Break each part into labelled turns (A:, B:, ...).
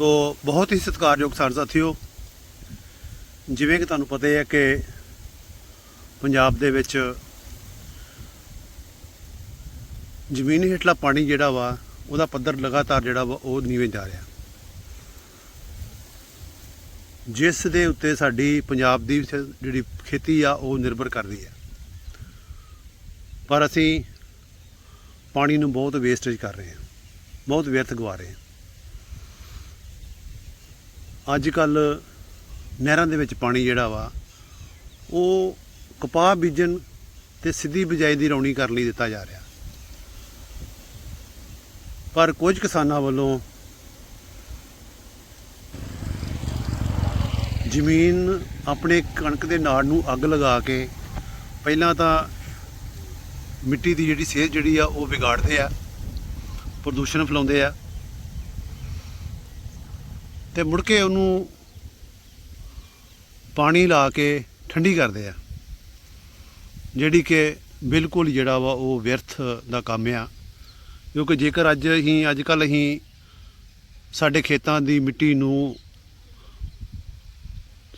A: ਸੋ ਬਹੁਤ ਹੀ ਸਤਿਕਾਰਯੋਗ ਕਿਸਾਨ ਸਾਥੀਓ, ਜਿਵੇਂ ਕਿ ਤੁਹਾਨੂੰ ਪਤਾ ਹੀ ਹੈ ਕਿ ਪੰਜਾਬ ਦੇ ਵਿੱਚ ਜ਼ਮੀਨੀ ਹੇਠਲਾ ਪਾਣੀ ਜਿਹੜਾ ਵਾ, ਉਹਦਾ ਪੱਧਰ ਲਗਾਤਾਰ ਜਿਹੜਾ ਵਾ, ਉਹ ਨੀਵੇਂ ਜਾ ਰਿਹਾ। ਜਿਸ ਦੇ ਉੱਤੇ ਸਾਡੀ ਪੰਜਾਬ ਦੀ ਜਿਹੜੀ ਖੇਤੀ ਆ, ਉਹ ਨਿਰਭਰ ਕਰਦੀ ਹੈ। ਪਰ ਅਸੀਂ ਪਾਣੀ ਨੂੰ ਬਹੁਤ ਵੇਸਟੇਜ ਕਰ ਰਹੇ ਹਾਂ, ਬਹੁਤ ਵਿਅਰਥ ਗਵਾ ਰਹੇ ਹਾਂ। ਅੱਜ ਕੱਲ ਨਹਿਰਾਂ ਦੇ ਵਿੱਚ ਪਾਣੀ ਜਿਹੜਾ ਵਾ, ਉਹ ਕਪਾਹ ਬੀਜਣ ਤੇ ਸਿੱਧੀ ਬਿਜਾਈ ਦੀ ਰੌਣੀ ਕਰਨ ਲਈ ਦਿੱਤਾ ਜਾ ਰਿਹਾ। ਪਰ ਕੁਝ ਕਿਸਾਨਾਂ ਵੱਲੋਂ ਜ਼ਮੀਨ ਆਪਣੇ ਕਣਕ ਦੇ ਨਾੜ ਨੂੰ ਅੱਗ ਲਗਾ ਕੇ ਪਹਿਲਾਂ ਤਾਂ ਮਿੱਟੀ ਦੀ ਜਿਹੜੀ ਸਿਹਤ ਜਿਹੜੀ ਆ, ਉਹ ਵਿਗਾੜਦੇ ਆ, ਪ੍ਰਦੂਸ਼ਣ ਫੈਲਾਉਂਦੇ ਆ। ਤੇ ਮੁੜ ਕੇ ਉਹਨੂੰ ਪਾਣੀ ਲਾ ਕੇ ਠੰਡੀ ਕਰਦੇ ਆ। ਜਿਹੜੀ ਕਿ ਬਿਲਕੁਲ ਹੀ ਜਿਹੜਾ ਵਾ ਉਹ ਵਿਅਰਥ ਦਾ ਕੰਮ ਆ। ਕਿਉਂਕਿ ਜੇਕਰ ਅੱਜ ਹੀ ਅੱਜ ਕੱਲ ਹੀ ਸਾਡੇ ਖੇਤਾਂ ਦੀ ਮਿੱਟੀ ਨੂੰ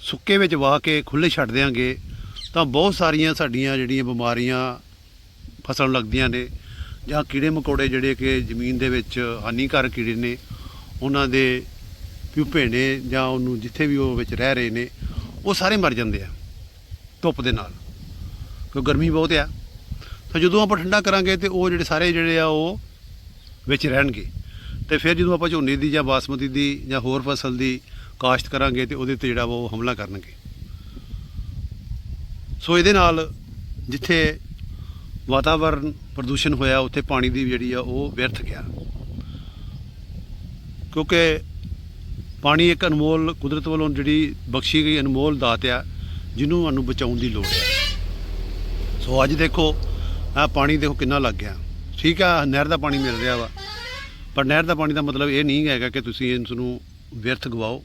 A: ਸੁੱਕੇ ਵਿੱਚ ਵਾਹ ਕੇ ਖੁੱਲੇ ਛੱਡ ਦਿਆਂਗੇ, ਤਾਂ ਬਹੁਤ ਸਾਰੀਆਂ ਸਾਡੀਆਂ ਜਿਹੜੀਆਂ ਬਿਮਾਰੀਆਂ ਫਸਲ ਲੱਗਦੀਆਂ ਨੇ, ਜਾਂ ਕੀੜੇ ਮਕੌੜੇ ਜਿਹੜੇ ਕਿ ਜ਼ਮੀਨ ਦੇ ਵਿੱਚ ਹਾਨੀਕਾਰਕ ਕੀੜੇ ਨੇ, ਉਹਨਾਂ ਦੇ ਪਿਉਪੇ ਨੇ ਜਾਂ ਉਹਨੂੰ ਜਿੱਥੇ ਵੀ ਉਹ ਵਿੱਚ ਰਹਿ ਰਹੇ ਨੇ, ਉਹ ਸਾਰੇ ਮਰ ਜਾਂਦੇ ਆ, ਧੁੱਪ ਦੇ ਨਾਲ। ਕਿਉਂਕਿ ਗਰਮੀ ਬਹੁਤ ਆ। ਤਾਂ ਜਦੋਂ ਆਪਾਂ ਠੰਡਾ ਕਰਾਂਗੇ ਤੇ ਉਹ ਜਿਹੜੇ ਸਾਰੇ ਜਿਹੜੇ ਆ ਉਹ ਵਿੱਚ ਰਹਿਣਗੇ। ਤੇ ਫਿਰ ਜਦੋਂ ਆਪਾਂ ਝੋਨੇ ਦੀ ਜਾਂ ਬਾਸਮਤੀ ਦੀ ਜਾਂ ਹੋਰ ਫਸਲ ਦੀ ਕਾਸ਼ਤ ਕਰਾਂਗੇ ਤੇ ਉਹਦੇ ਤੇ ਜਿਹੜਾ ਵਾ ਉਹ ਹਮਲਾ ਕਰਨਗੇ। ਸੋ ਇਹਦੇ ਨਾਲ ਜਿੱਥੇ ਵਾਤਾਵਰਨ ਪ੍ਰਦੂਸ਼ਣ ਹੋਇਆ, ਉੱਥੇ ਪਾਣੀ ਦੀ ਜਿਹੜੀ ਆ ਉਹ ਵਿਅਰਥ ਗਿਆ। ਕਿਉਂਕਿ ਪਾਣੀ ਇੱਕ ਅਨਮੋਲ ਕੁਦਰਤ ਵੱਲੋਂ ਜਿਹੜੀ ਬਖਸ਼ੀ ਗਈ ਅਨਮੋਲ ਦਾਤ ਆ, ਜਿਹਨੂੰ ਸਾਨੂੰ ਬਚਾਉਣ ਦੀ ਲੋੜ ਹੈ ਸੋ ਅੱਜ ਦੇਖੋ ਆ ਪਾਣੀ ਦੇਖੋ ਕਿੰਨਾ ਲੱਗ ਗਿਆ। ਠੀਕ ਆ, ਨਹਿਰ ਦਾ ਪਾਣੀ ਮਿਲ ਰਿਹਾ ਵਾ। ਪਰ ਨਹਿਰ ਦਾ ਪਾਣੀ ਦਾ ਮਤਲਬ ਇਹ ਨਹੀਂ ਹੈਗਾ ਕਿ ਤੁਸੀਂ ਇਸ ਨੂੰ ਵਿਅਰਥ ਗਵਾਓ।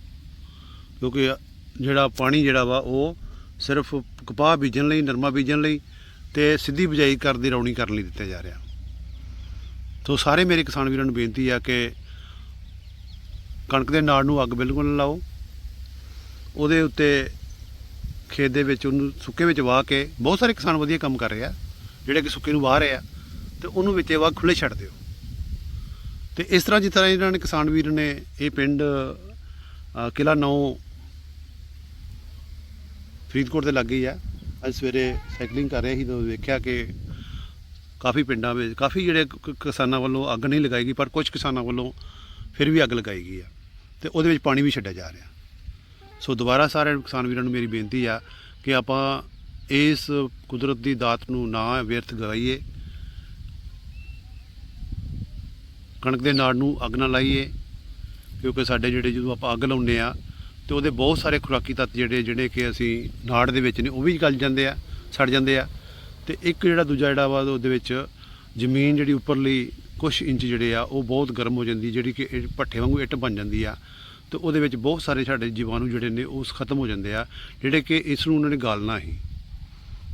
A: ਕਿਉਂਕਿ ਜਿਹੜਾ ਪਾਣੀ ਜਿਹੜਾ ਵਾ, ਉਹ ਸਿਰਫ ਕਪਾਹ ਬੀਜਣ ਲਈ, ਨਰਮਾ ਬੀਜਣ ਲਈ ਤੇ ਸਿੱਧੀ ਬਿਜਾਈ ਕਰਨ ਦੀ ਰੌਣੀ ਕਰਨ ਲਈ ਦਿੱਤਾ ਜਾ ਰਿਹਾ। ਸੋ ਸਾਰੇ ਮੇਰੇ ਕਿਸਾਨ ਵੀਰਾਂ ਨੂੰ ਬੇਨਤੀ ਆ ਕਿ ਕਣਕ ਦੇ ਨਾੜ ਨੂੰ ਅੱਗ ਬਿਲਕੁਲ ਨਾ ਲਾਓ। ਉਹਦੇ ਉੱਤੇ ਖੇਤ ਦੇ ਵਿੱਚ ਉਹਨੂੰ ਸੁੱਕੇ ਵਿੱਚ ਵਾਹ ਕੇ ਬਹੁਤ ਸਾਰੇ ਕਿਸਾਨ ਵਧੀਆ ਕੰਮ ਕਰ ਰਹੇ ਆ ਜਿਹੜੇ ਕਿ ਸੁੱਕੇ ਨੂੰ ਵਾਹ ਰਹੇ ਆ ਤੇ ਉਹਨੂੰ ਵਿੱਚ ਵਾਹ ਖੁੱਲੇ ਛੱਡ ਦਿਓ। ਤੇ ਇਸ ਤਰ੍ਹਾਂ ਜਿਸ ਤਰ੍ਹਾਂ ਇਹਨਾਂ ਨੇ ਕਿਸਾਨ ਵੀਰ ਨੇ ਇਹ ਪਿੰਡ ਅ, ਕਿਲਾ ਨੌ ਫਰੀਦਕੋਟ ਦੇ ਲੱਗੇ ਹੀ ਆ। ਅੱਜ ਸਵੇਰੇ ਸਾਈਕਲਿੰਗ ਕਰ ਰਿਹਾ ਸੀ ਤਾਂ ਵੇਖਿਆ ਕਿ ਕਾਫੀ ਪਿੰਡਾਂ ਵਿੱਚ ਕਾਫੀ ਜਿਹੜੇ ਕਿਸਾਨਾਂ ਵੱਲੋਂ ਅੱਗ ਨਹੀਂ ਲਗਾਈ ਗਈ ਪਰ ਕੁਝ ਕਿਸਾਨਾਂ ਵੱਲੋਂ ਫਿਰ ਵੀ ਅੱਗ ਲਗਾਈ ਗਈ ਆ। ਤੇ ਉਹਦੇ ਵਿੱਚ ਪਾਣੀ ਵੀ ਛੱਡਿਆ ਜਾ ਰਿਹਾ। ਸੋ ਦੁਬਾਰਾ ਸਾਰੇ ਕਿਸਾਨ ਵੀਰਾਂ ਨੂੰ ਮੇਰੀ ਬੇਨਤੀ ਆ ਕਿ ਆਪਾਂ ਇਸ ਕੁਦਰਤ ਦੀ ਦਾਤ ਨੂੰ ਨਾ ਵਿਅਰਥ ਗਵਾਈਏ। ਕਣਕ ਦੇ ਨਾੜ ਨੂੰ ਅੱਗ ਨਾ ਲਾਈਏ, ਕਿਉਂਕਿ ਸਾਡੇ ਜਿਹੜੇ ਜਦੋਂ ਆਪਾਂ ਅੱਗ ਲਾਉਂਦੇ ਆ ਤੇ ਉਹਦੇ ਬਹੁਤ ਸਾਰੇ ਖੁਰਾਕੀ ਤੱਤ ਜਿਹੜੇ ਜਿਹੜੇ ਕਿ ਅਸੀਂ ਨਾੜ ਦੇ ਵਿੱਚ ਨੇ, ਉਹ ਵੀ ਗਲ ਜਾਂਦੇ ਆ, ਸੜ ਜਾਂਦੇ ਆ। ਤੇ ਇੱਕ ਜਿਹੜਾ ਦੂਜਾ ਜਿਹੜਾ ਵਾ ਉਹਦੇ ਵਿੱਚ ਜ਼ਮੀਨ ਜਿਹੜੀ ਉੱਪਰਲੀ ਕੁਝ ਇੰਚ ਜਿਹੜੇ ਆ, ਉਹ ਬਹੁਤ ਗਰਮ ਹੋ ਜਾਂਦੀ, ਜਿਹੜੀ ਕਿ ਇਹ ਭੱਠੇ ਵਾਂਗੂ ਇੱਟ ਬਣ ਜਾਂਦੀ ਆ। ਤੇ ਉਹਦੇ ਵਿੱਚ ਬਹੁਤ ਸਾਰੇ ਸਾਡੇ ਜੀਵਾਣੂ ਜਿਹੜੇ ਨੇ ਉਸ ਖਤਮ ਹੋ ਜਾਂਦੇ ਆ, ਜਿਹੜੇ ਕਿ ਇਸ ਨੂੰ ਉਹਨਾਂ ਨੇ ਗਾਲਣਾ ਹੀ।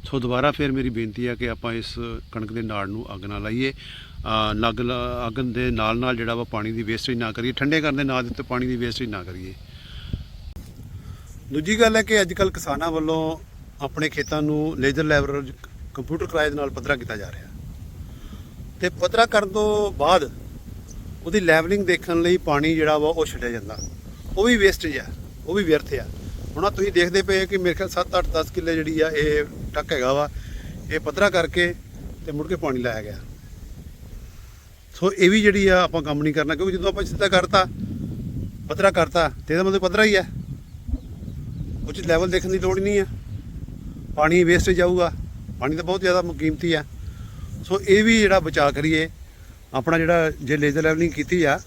A: ਸੋ ਦੁਬਾਰਾ ਫਿਰ ਮੇਰੀ ਬੇਨਤੀ ਆ ਕਿ ਆਪਾਂ ਇਸ ਕਣਕ ਦੇ ਨਾੜ ਨੂੰ ਅੱਗ ਨਾ ਲਾਈਏ। ਲੱਗ ਨੱਗ ਅੱਗ ਦੇ ਨਾਲ ਨਾਲ ਜਿਹੜਾ ਵਾ ਪਾਣੀ ਦੀ ਵੇਸਟੇਜ ਨਾ ਕਰੀਏ, ਠੰਡੇ ਕਰਨ ਦੇ ਨਾਂ ਦੇ ਉੱਤੇ ਪਾਣੀ ਦੀ ਵੇਸਟੇਜ ਨਾ ਕਰੀਏ। ਦੂਜੀ ਗੱਲ ਹੈ ਕਿ ਅੱਜ ਕੱਲ ਕਿਸਾਨਾਂ ਵੱਲੋਂ ਆਪਣੇ ਖੇਤਾਂ ਨੂੰ ਲੇਜ਼ਰ ਲੈਵਲ ਕੰਪਿਊਟਰ ਕਿਰਾਏ ਦੇ ਨਾਲ ਪੱਧਰਾ ਕੀਤਾ ਜਾ ਰਿਹਾ। ਤੇ ਪੱਧਰਾ ਕਰਨ ਤੋਂ ਬਾਅਦ ਉਹਦੀ ਲੈਵਲਿੰਗ ਦੇਖਣ ਲਈ ਪਾਣੀ ਜਿਹੜਾ ਵਾ ਉਹ ਛੱਡਿਆ ਜਾਂਦਾ। ਉਹ ਵੀ ਵੇਸਟੇਜ ਆ, ਉਹ ਵੀ ਵਿਅਰਥ ਆ। ਹੁਣ ਤੁਸੀਂ ਦੇਖਦੇ ਪਏ ਕਿ ਮੇਰੇ ਖਿਆਲ 7 8 10 ਕਿੱਲੇ ਜਿਹੜੀ ਆ ਇਹ ਟੱਕ ਹੈਗਾ ਵਾ, ਇਹ ਪੱਧਰਾ ਕਰਕੇ ਤੇ ਮੁੜ ਕੇ ਪਾਣੀ ਲਾਇਆ ਗਿਆ। ਸੋ ਇਹ ਵੀ ਜਿਹੜੀ ਆ ਆਪਾਂ ਕੰਮ ਨਹੀਂ ਕਰਨਾ, ਕਿਉਂਕਿ ਜਦੋਂ ਆਪਾਂ ਸਿੱਧਾ ਕਰਤਾ ਪੱਧਰਾ ਕਰਤਾ, ਤੇ ਇਹਦਾ ਮਤਲਬ ਪੱਧਰਾ ਹੀ ਆ। ਉਹ 'ਚ ਲੈਵਲ ਦੇਖਣ ਦੀ ਲੋੜ ਹੀ ਨਹੀਂ ਆ। ਪਾਣੀ ਵੇਸਟ ਜਾਊਗਾ ਪਾਣੀ ਤਾਂ ਬਹੁਤ ਜ਼ਿਆਦਾ ਕੀਮਤੀ ਆ। ਸੋ ਇਹ ਵੀ ਜਿਹੜਾ ਬਚਾ ਕਰੀਏ, ਆਪਣਾ ਜਿਹੜਾ ਜੇ ਲੇਜ਼ਰ ਲੈਵਲਿੰਗ ਕੀਤੀ ਆ,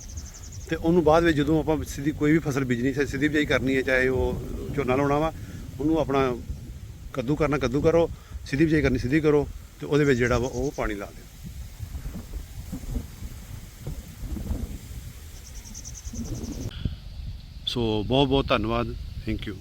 A: ਤੇ ਉਹਨੂੰ ਬਾਅਦ ਵਿੱਚ ਜਦੋਂ ਆਪਾਂ ਸਿੱਧੀ ਕੋਈ ਵੀ ਫਸਲ ਬੀਜਣੀ ਹੈ ਸਿੱਧੀ ਬਿਜਾਈ ਕਰਨੀ ਹੈ, ਚਾਹੇ ਉਹ ਝੋਨਾ ਲਾਉਣਾ ਵਾ, ਉਹਨੂੰ ਆਪਣਾ ਕੱਦੂ ਕਰਨਾ, ਕੱਦੂ ਕਰੋ, ਸਿੱਧੀ ਬਿਜਾਈ ਕਰਨੀ, ਸਿੱਧੀ ਕਰੋ, ਤੇ ਉਹਦੇ ਵਿੱਚ ਜਿਹੜਾ ਵਾ ਉਹ ਪਾਣੀ ਲਾ ਦਿਓ। ਸੋ ਬਹੁਤ ਬਹੁਤ ਧੰਨਵਾਦ। Thank you